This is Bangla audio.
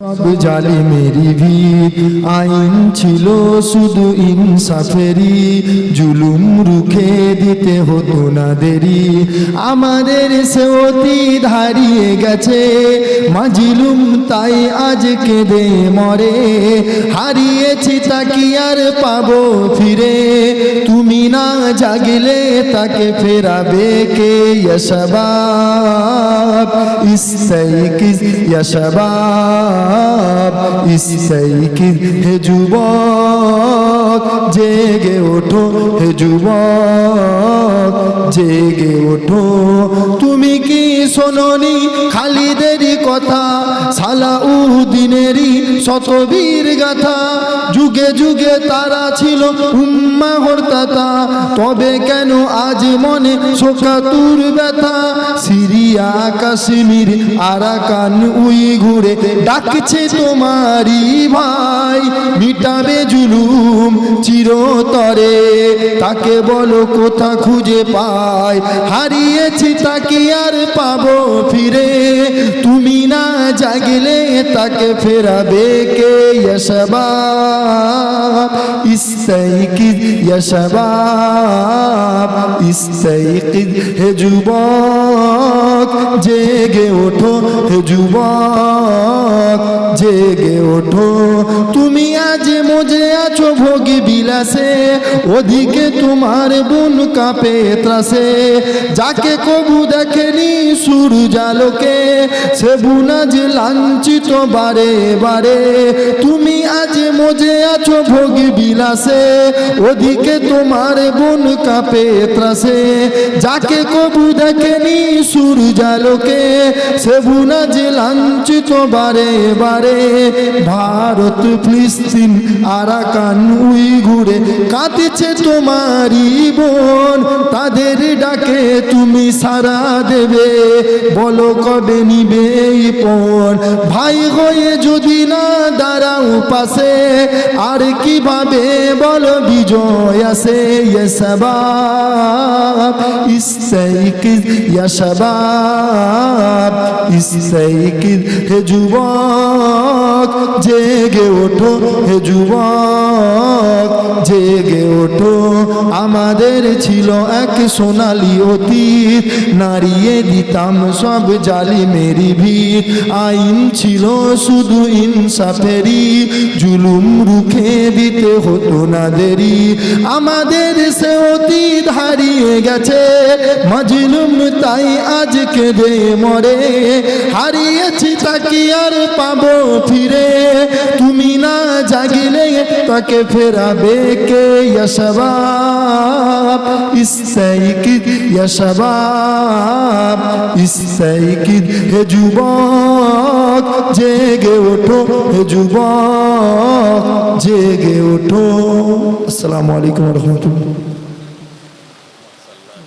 জালি মেরি ভিত, আইন ছিল শুধু ইনসাফেরি জুলুম রুখে দিতে হতো না দেরি আমাদের সে অতি ধারিয়ে গেছে। মাজলুম তাই আজ কেঁদে মরে। হারিয়েছি তাকি আর পাবো ফিরে? তুমি না জাগলে তাকে ফেরাবে কে ইয়শবাব ইস্তাইকিজ ইয়শবাব ইস্তাইকিজ হে যুবক জেগে ওঠো হে যুবক জেগে ওঠো তুমি কি শোনি খালিদেরই কথা সালাউদ্দিনেরই শতবীর গাথা। যুগে যুগে তারা ছিল উম্মা হরতাতা তবে কেন আজ মনে শোকাতুর ব্যথা? সিরিয়া, কাশ্মীর, আরাকান উই ঘুরে ডাকছে তোমারই ভাই। মিটাবে জুলুম চিরতরে, তাকে বলো কোথা খুঁজে পায়? হারিয়েছি তাকে আর পাবো ফিরে। তুমি না জাগলে তাকে ফেরাবে কে? ইয়শবাব ইস্তাইকিদ ইয়শবাব। ইস্তাইকিদ হে যুবক। জেগে ওঠো হে যুবক, জেগে ওঠো। তুমি আজ মজে আছো ভোগী বিলাসে, ওদিকে তোমার বুন কাপে ত্রাসে। যাকে কবু দেখেনি সূর্যালোকে, সে বুনাজ লাঞ্ছিত বারে বারে। তুমি আজ মজে আছো ভোগী বিলাসে, ওদিকে তোমার বোন কাপে ত্রাসে। যাকে কবু দেখেনি সূর্যালোকে সে বুনাজ লাঞ্ছিত বারে বারে। ভারত, ফিলিস্তিন, আরাকান উই ঘুরে কাঁদছে তোমারই বোন। তাদের ডাকে তুমি সারা দেবে। বলো কবে নিবে পণ? ভাই হয়ে যদি না দাঁড়াও পাশে আর কীভাবে বল বিজয় আসে ইসবাব ইসাইক ইয়শবাব ইসাইক হে যুবক, জেগে ওঠো, হে যুবক। জেগে ওঠো। আমাদের ছিল এক সোনালি অতীত। নারিয়ে দিতাম সব জালি মেরি ভিত। আইন ছিল শুধু ইনসাফেরি জুলুম রুখে দিতে হতো না দেরি। আমাদের সে অতীত হারিয়ে গেছে। মাজলুম তাই আজ কেঁদে মরে। হারিয়েছি তাকে আর পাবো ফিরে। তুমি না জাগিলে তাকে ফেরাবে কে ইয়শবাব ইস্তাইকিদ ইয়শবাব ইস্তাইকিদ হে যুবক জেগে ওঠো হে যুবক জেগে ওঠো আসসালামু আলাইকুম রহমতুল্লাহ